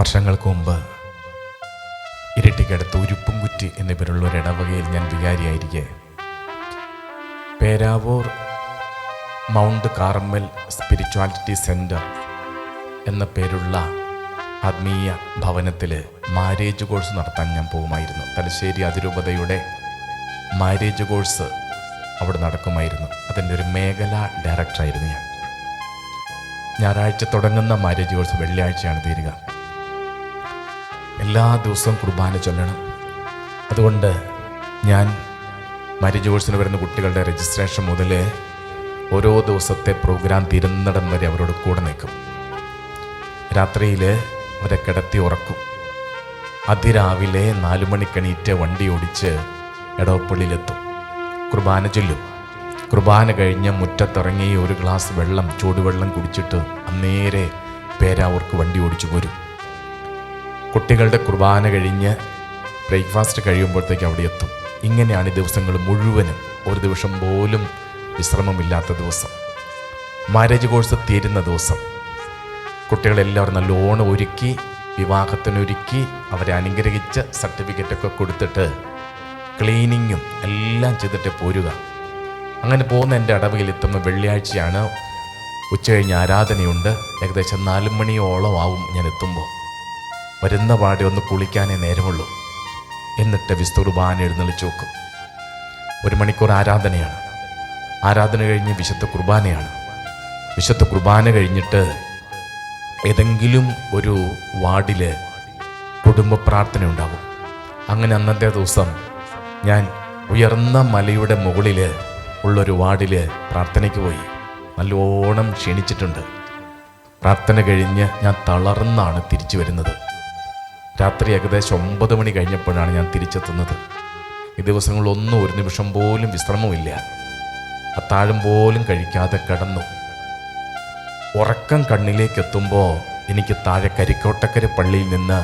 വർഷങ്ങൾക്ക് മുമ്പ് ഇരട്ടിക്കടുത്ത് ഉരുപ്പുംകുറ്റി എന്ന പേരുള്ള ഒരു ഇടവകയിൽ ഞാൻ വികാരിയായിരിക്കെ. Peravoor mount Carmel spirituality centre എന്ന പേരുള്ള ആത്മീയ ഭവനത്തിൽ മാരേജ് കോഴ്സ് നടത്താൻ ഞാൻ പോകുമായിരുന്നു. തലശ്ശേരി അതിരൂപതയുടെ മാരേജ് കോഴ്സ് അവിടെ നടക്കുമായിരുന്നു. അതിന്റെ ഒരു മേഖല ഡയറക്ടറായിരുന്നു ഞാൻ. ഞായറാഴ്ച തുടങ്ങുന്ന മാരേജ് കോഴ്സ് വെള്ളിയാഴ്ചയാണ് തീരുക. എല്ലാ ദിവസവും കുർബാന ചൊല്ലണം. അതുകൊണ്ട് ഞാൻ മാരേജ് കോഴ്സിന് വരുന്ന കുട്ടികളുടെ രജിസ്ട്രേഷൻ മുതൽ ഓരോ ദിവസത്തെ പ്രോഗ്രാം തീരുന്നിടം വരെ അവരോട് കൂടെ നിൽക്കും. രാത്രിയിൽ അവരെ കിടത്തി ഉറക്കും. അതിരാവിലെ നാലു മണിക്കണീറ്റ് വണ്ടി ഓടിച്ച് ഇടവപ്പള്ളിയിലെത്തും കുർബാന ചൊല്ലും. കുർബാന കഴിഞ്ഞ് മുറ്റത്തിറങ്ങി ഒരു ഗ്ലാസ് വെള്ളം ചൂടുവെള്ളം കുടിച്ചിട്ട് അന്നേരെ പേരാവൂർക്ക് വണ്ടി ഓടിച്ചു പോരും. കുട്ടികളുടെ കുർബാന കഴിഞ്ഞ് ബ്രേക്ക്ഫാസ്റ്റ് കഴിയുമ്പോഴത്തേക്ക് അവിടെ എത്തും. ഇങ്ങനെയാണ് ഈ ദിവസങ്ങൾ മുഴുവനും ഒരു ദിവസം പോലും വിശ്രമമില്ലാത്ത ദിവസം. മാരേജ് കോഴ്സ് തീരുന്ന ദിവസം. കുട്ടികളെല്ലാവരും നല്ലോണം ഒരുക്കി വിവാഹത്തിനൊരുക്കി അവരെ അനുഗ്രഹിച്ച് സർട്ടിഫിക്കറ്റൊക്കെ കൊടുത്തിട്ട് ക്ലീനിങ്ങും എല്ലാം ചെയ്തിട്ട് പോരുക. അങ്ങനെ പോകുന്ന എന്റെ അടവയിൽ എത്തുന്ന വെള്ളിയാഴ്ചയാണ് ഉച്ചകഴിഞ്ഞ് ആരാധനയുണ്ട്. ഏകദേശം നാല് മണിയോളം ആവും ഞാൻ എത്തുമ്പോൾ. വരുന്ന പാടെ ഒന്ന് കുളിക്കാനേ നേരമുള്ളൂ. എന്നിട്ട് വിസ്തുർബാന എഴുന്നള്ളിച്ച് വെക്കും. ഒരു മണിക്കൂർ ആരാധനയാണ്. ആരാധന കഴിഞ്ഞ് വിശുദ്ധ കുർബാനയാണ്. വിശുദ്ധ കുർബാന കഴിഞ്ഞിട്ട് ഏതെങ്കിലും ഒരു വാർഡിൽ കുടുംബ പ്രാർത്ഥന ഉണ്ടാകും. അങ്ങനെ അന്നത്തെ ദിവസം ഞാൻ ഉയർന്ന മലയുടെ മുകളിൽ ഉള്ളൊരു വാർഡിൽ പ്രാർത്ഥനയ്ക്ക് പോയി. നല്ലോണം ക്ഷീണിച്ചിട്ടുണ്ട്. പ്രാർത്ഥന കഴിഞ്ഞ് ഞാൻ തളർന്നാണ് തിരിച്ചു വരുന്നത്. രാത്രി ഏകദേശം ഒമ്പത് മണി കഴിഞ്ഞപ്പോഴാണ് ഞാൻ തിരിച്ചെത്തുന്നത്. ഈ ദിവസങ്ങളിലൊന്നും ഒരു നിമിഷം പോലും വിശ്രമമില്ല അത്താഴം പോലും കഴിക്കാതെ കിടന്നു. ഉറക്കം കണ്ണിലേക്ക് എത്തുമ്പോൾ എനിക്ക് താഴെ കരിക്കോട്ടക്കര പള്ളിയിൽ നിന്ന്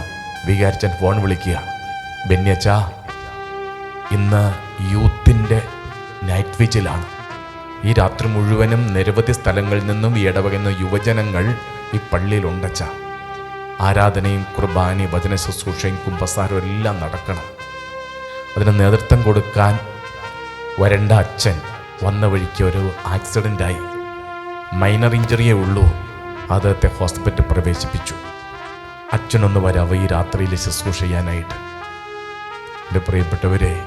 വികാരിച്ചൻ ഫോൺ വിളിക്കുക. ബെന്യച്ച ഇന്ന് യൂത്തിന്റെ നൈറ്റ് വിജിലാണ് ഈ രാത്രി മുഴുവനും നിരവധി സ്ഥലങ്ങളിൽ നിന്നും ഈ ഇടവകുന്ന യുവജനങ്ങൾ ഈ പള്ളിയിലുണ്ടച്ച ആരാധനയും കുർബാനയും വചന ശുശ്രൂഷയും കുമ്പസാരവും എല്ലാം നടക്കണം. അതിന് നേതൃത്വം കൊടുക്കാൻ വരണ്ട അച്ഛൻ വന്ന വഴിക്ക് ഒരു ആക്സിഡന്റായി മൈനർ ഇഞ്ചറിയേ ഉള്ളൂ. അദ്ദേഹത്തെ ഹോസ്പിറ്റൽ പ്രവേശിപ്പിച്ചു. അച്ഛനൊന്ന് വരാവ ഈ രാത്രിയിൽ ശുശ്രൂഷ ചെയ്യാനായിട്ട്? എന്റെ പ്രിയപ്പെട്ടവരെ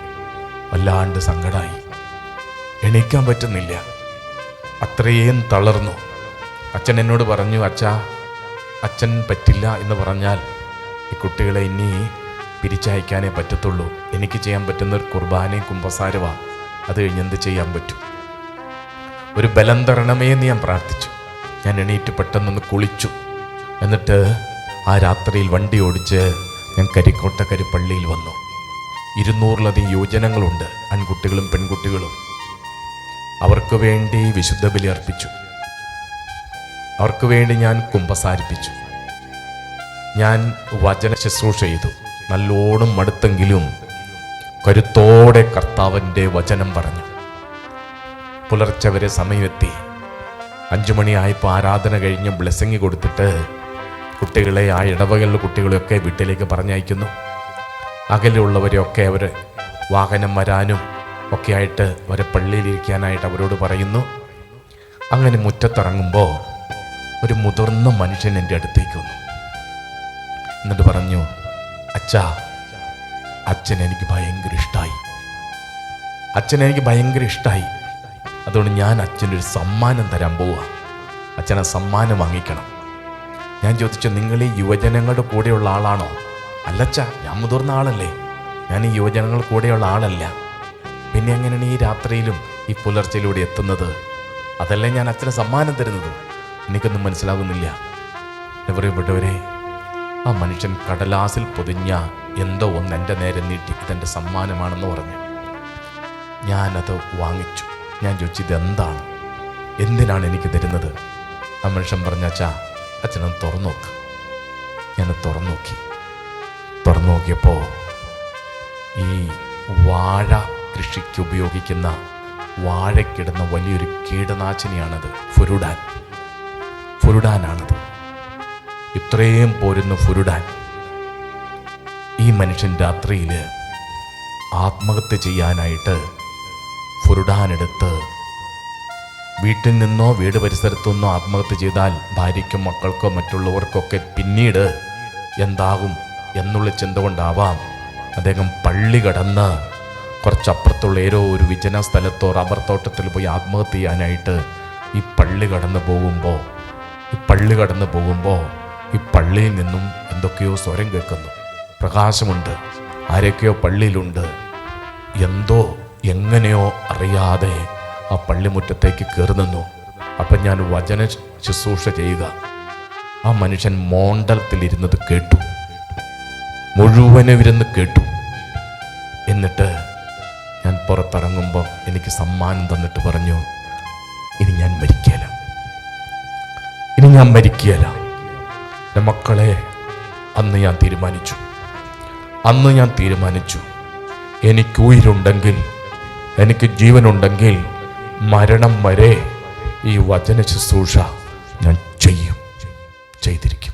വല്ലാണ്ട് സങ്കടമായി എണീക്കാൻ പറ്റുന്നില്ല. അത്രയും തളർന്നു. അച്ഛൻ എന്നോട് പറഞ്ഞു അച്ഛാ അച്ഛൻ പറ്റില്ല എന്ന് പറഞ്ഞാൽ ഈ കുട്ടികളെ ഇനി പിരിച്ചയക്കാനേ പറ്റത്തുള്ളൂ. എനിക്ക് ചെയ്യാൻ പറ്റുന്ന ഒരു കുർബാനയും കുമ്പസാരവാ. അത് കഴിഞ്ഞ് എന്ത് ചെയ്യാൻ പറ്റും? ഒരു ബലം തരണമേ എന്ന് ഞാൻ പ്രാർത്ഥിച്ചു. ഞാൻ എണീറ്റ് പെട്ടെന്നൊന്ന് കുളിച്ചു. എന്നിട്ട് ആ രാത്രിയിൽ വണ്ടി ഓടിച്ച് ഞാൻ കരിക്കോട്ട കരിപ്പള്ളിയിൽ വന്നു. ഇരുന്നൂറിലധികം യോജനങ്ങളുണ്ട് ആൺകുട്ടികളും പെൺകുട്ടികളും. അവർക്ക് വേണ്ടി വിശുദ്ധ ബലി അർപ്പിച്ചു. അവർക്ക് വേണ്ടി ഞാൻ കുമ്പസാരിപ്പിച്ചു. ഞാൻ വചന ശുശ്രൂഷ ചെയ്തു. നല്ലോണം മടുത്തെങ്കിലും കരുത്തോടെ കർത്താവിന്റെ വചനം പറഞ്ഞു. പുലർച്ചെ വരെ സമയമെത്തി. അഞ്ചു മണിയായപ്പോൾ ആരാധന കഴിഞ്ഞ് ബ്ലെസ്സിങ് കൊടുത്തിട്ട് കുട്ടികളെ ആ ഇടവകളിലെ കുട്ടികളെയൊക്കെ വീട്ടിലേക്ക് പറഞ്ഞയക്കുന്നു. അകലെയുള്ളവരെയൊക്കെ അവർ വാഹനം വരാനും ഒക്കെ ആയിട്ട് അവരെ പള്ളിയിലിരിക്കാനായിട്ട് അവരോട് പറയുന്നു. അങ്ങനെ മുറ്റത്തിറങ്ങുമ്പോൾ ഒരു മുതിർന്ന മനുഷ്യൻ എന്റെ അടുത്തേക്ക് വന്നു. എന്നിട്ട് പറഞ്ഞു അച്ഛാ അച്ഛൻ എനിക്ക് ഭയങ്കര ഇഷ്ടമായി അച്ഛൻ എനിക്ക് ഭയങ്കര ഇഷ്ടമായി അതുകൊണ്ട് ഞാൻ അച്ഛനൊരു സമ്മാനം തരാൻ പോവുക അച്ഛനെ സമ്മാനം വാങ്ങിക്കണം. ഞാൻ ചോദിച്ചു നിങ്ങൾ ഈ യുവജനങ്ങളുടെ കൂടെയുള്ള ആളാണോ? അല്ലച്ച ഞാൻ മുതിർന്ന ആളല്ലേ. ഞാൻ ഈ യുവജനങ്ങളുടെ കൂടെയുള്ള ആളല്ല. പിന്നെ എങ്ങനെയാണ് ഈ രാത്രിയിലും ഈ പുലർച്ചയിലൂടെ എത്തുന്നത്? അതല്ലേ ഞാൻ അച്ഛനെ സമ്മാനം തരുന്നത്? എനിക്കൊന്നും മനസ്സിലാകുന്നില്ല. എന്റെ പ്രിയപ്പെട്ടവരെ ആ മനുഷ്യൻ കടലാസിൽ പൊതിഞ്ഞ എന്തോ ഒന്ന് എന്റെ നേരെ നീട്ടി. ഇതെന്റെ സമ്മാനമാണെന്ന് പറഞ്ഞു. ഞാനത് വാങ്ങിച്ചു. ഞാൻ ചോദിച്ചു ഇതെന്താണ് എന്തിനാണ് എനിക്ക് തരുന്നത്? ആ മനുഷ്യൻ പറഞ്ഞ അച്ഛാ അച്ഛനൊന്ന് തുറന്നു നോക്ക് ഞാൻ തുറന്നു നോക്കി തുറന്നു നോക്കിയപ്പോൾ ഈ വാഴ കൃഷിക്ക് ഉപയോഗിക്കുന്ന വാഴക്കിടുന്ന വലിയൊരു കീടനാശിനിയാണത്. ഫുരുഡാൻ ഫുരുഡാനാണത് ഇത്രയും പോരുന്ന ഈ മനുഷ്യൻ രാത്രിയിൽ ആത്മഹത്യ ചെയ്യാനായിട്ട് ഫുരുടാനെടുത്ത് വീട്ടിൽ നിന്നോ വീട് പരിസരത്തു നിന്നോ ആത്മഹത്യ ചെയ്താൽ ഭാര്യയ്ക്കും മക്കൾക്കോ മറ്റുള്ളവർക്കൊക്കെ പിന്നീട് എന്താകും എന്നുള്ള ചിന്ത കൊണ്ടാവാം അദ്ദേഹം പള്ളി കടന്ന് കുറച്ചപ്പുറത്തുള്ള ഏതോ ഒരു വിജന സ്ഥലത്തോ റബ്ബർ തോട്ടത്തിൽ പോയി ആത്മഹത്യ ചെയ്യാനായിട്ട് ഈ പള്ളി കടന്ന് പോകുമ്പോൾ ഈ പള്ളി കടന്നു പോകുമ്പോൾ ഈ പള്ളിയിൽ നിന്നും എന്തൊക്കെയോ സ്വരം കേൾക്കുന്നു. പ്രകാശമുണ്ട് ആരൊക്കെയോ പള്ളിയിലുണ്ട്. എന്തോ എങ്ങനെയോ അറിയാതെ ആ പള്ളിമുറ്റത്തേക്ക് കയറി നിന്നു. അപ്പം ഞാൻ വചന ശുശ്രൂഷ ചെയ്യുക. ആ മനുഷ്യൻ മോണ്ടലത്തിലിരുന്നത് കേട്ടു. മുഴുവനവിരുന്ന് കേട്ടു. എന്നിട്ട് ഞാൻ പുറത്തിറങ്ങുമ്പോൾ എനിക്ക് സമ്മാനം തന്നിട്ട് പറഞ്ഞു ഇനി ഞാൻ മരിക്കല ഇനി ഞാൻ മരിക്കുകയല്ല. എന്റെ മക്കളെ അന്ന് ഞാൻ തീരുമാനിച്ചു. അന്ന് ഞാൻ തീരുമാനിച്ചു. എനിക്ക് ഉയിരുണ്ടെങ്കിൽ എനിക്ക് ജീവനുണ്ടെങ്കിൽ മരണം വരെ ഈ വചന ശുശ്രൂഷ ഞാൻ ചെയ്യും ചെയ്തിരിക്കും.